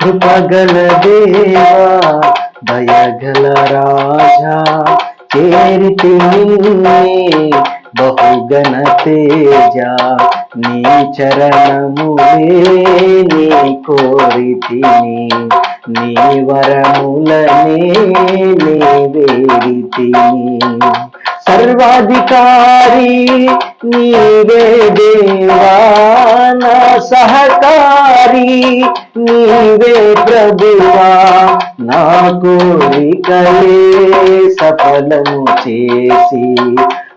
కృపగల దేవా దయగల రాజా చేరితి నిన్నే బహుగణ తేజ నీ చరణములే నీ కోరితిని నీ వరములనే నీ వేరితిని సర్వాధికారి నీవే దేవా నా సహకారి నీవే ప్రభువా. నా కోరికలే సఫలము చేసి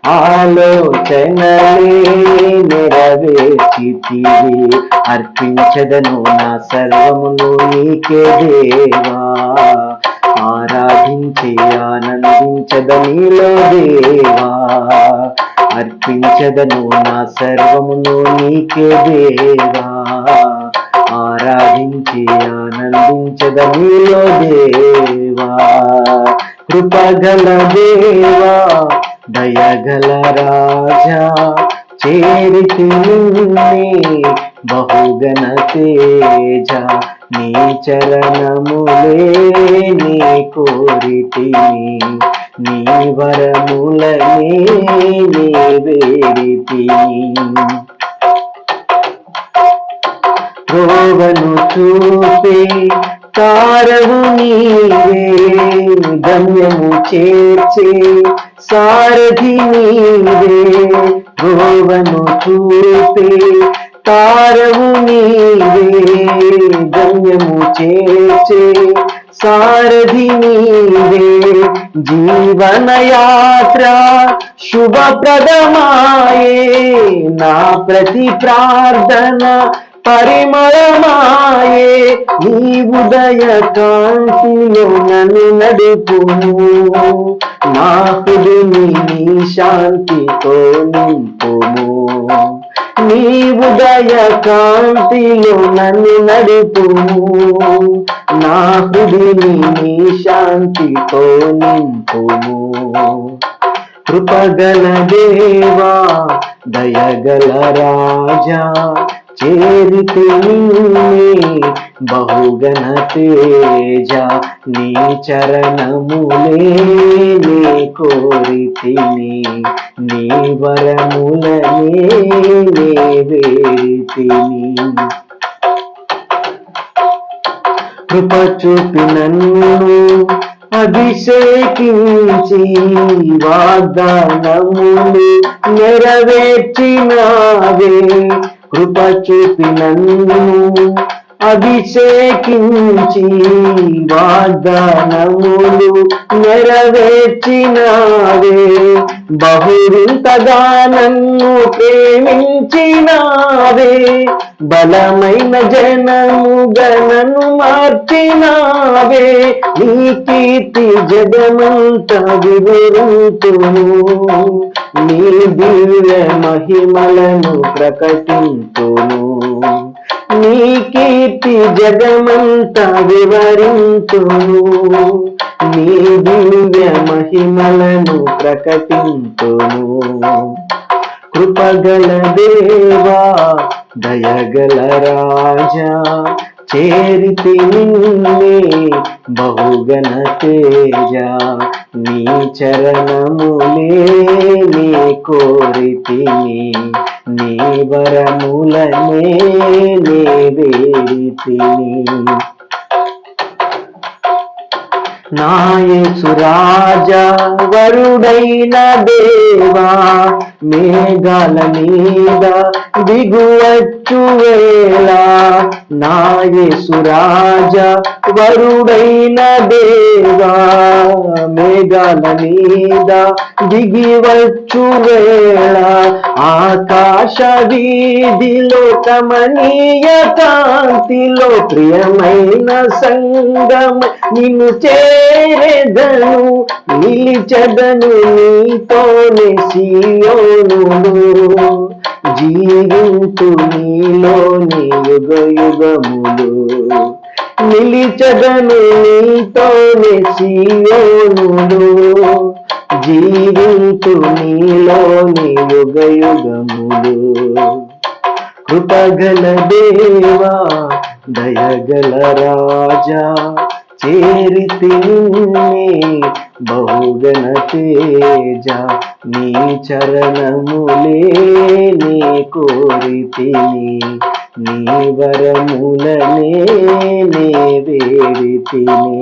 ఆలోచనలే నెరవేర్చితివి. అర్పించదను నా సర్వమును నీకే దేవా. ఆరాధించి ఆనందించదనిలో దేవా. అర్పించదను నా సర్వమును నీకే దేవా. ఆరాధించి ఆనందించదనిలో దేవా. కృపగల దేవా దయగల రాజా చేరితి బహుగణ తేజ. నీ చరణములే కోరితిని నీ వరములనే నీ వేడితిని త్రోవను చూపే తారవు నీవే గమ్యము చేర్చే సారథి నీవే. త్రోవను చూపే తారవు నీవే గమ్యము చేర్చే జీవనయాత్ర శుభప్రదమాయే. నా ప్రతి ప్రార్థన పరిమళమాయే. నీ ఉదయ కాంతిలో నన్ను నడుపును నా హృదిని శాంతితో నింపుము. నీ ఉదయ కాంతిలో నన్ను నడుపు నా హృదిని నీ శాంతితో నింపు కృపగల దేవా దయగల రాజా చేరితే నిన్నే బహుగణ తేజ నీ చరణములే నీ కోరితిని నీ వరములనే నీ వేడితిని కృప చూపి నన్ను అభిషేకించి వాగ్దానములు నెరవేర్చినావే. కృప చూపి అభిషేకించి వాగ్దానములు నెరవేర్చినావే. బహురింతగా నన్ను ప్రేమించినావే. బలమైన జనము గణను మార్చినావే. నీ కీర్తి జగమంత వివరుతును. నీ దివ్య మహిమలను ప్రకటించును నీ కీర్తి జగమంతా వివరించు. నీ దివ్య మహిమలను ప్రకటించును కృపగల దేవా దయగల రాజా చేరితి నిన్నే బహుగణ తేజ. నీ చరణములే నీ కోరితిని నీ వరములనే నీ వేరితిని నాయసురాజా వరుడైన దేవా మేఘాల మీద దిగువచ్చు వేళ. నాయసురాజా వరుడైన దేవా మేఘాల మీద దిగివచ్చు వేళ. ఆకాశ వీధిలో కమనీయ కాంతిలో ప్రియమైన సంగమ నిన్ను చేరెదను నిలిచదను నీతోనే సీయోను జీవింతు నీలోని యుగ యుగములు నిలిచదను నీతోనే సీయోను జీవింతు నీలోని యుగ యుగములు కృపగల దేవా దయగల రాజా. చేరితే బహుగణ తేజ నీ చరణములే నీ కోరితిని నీ వరములనే నే వేడితిని.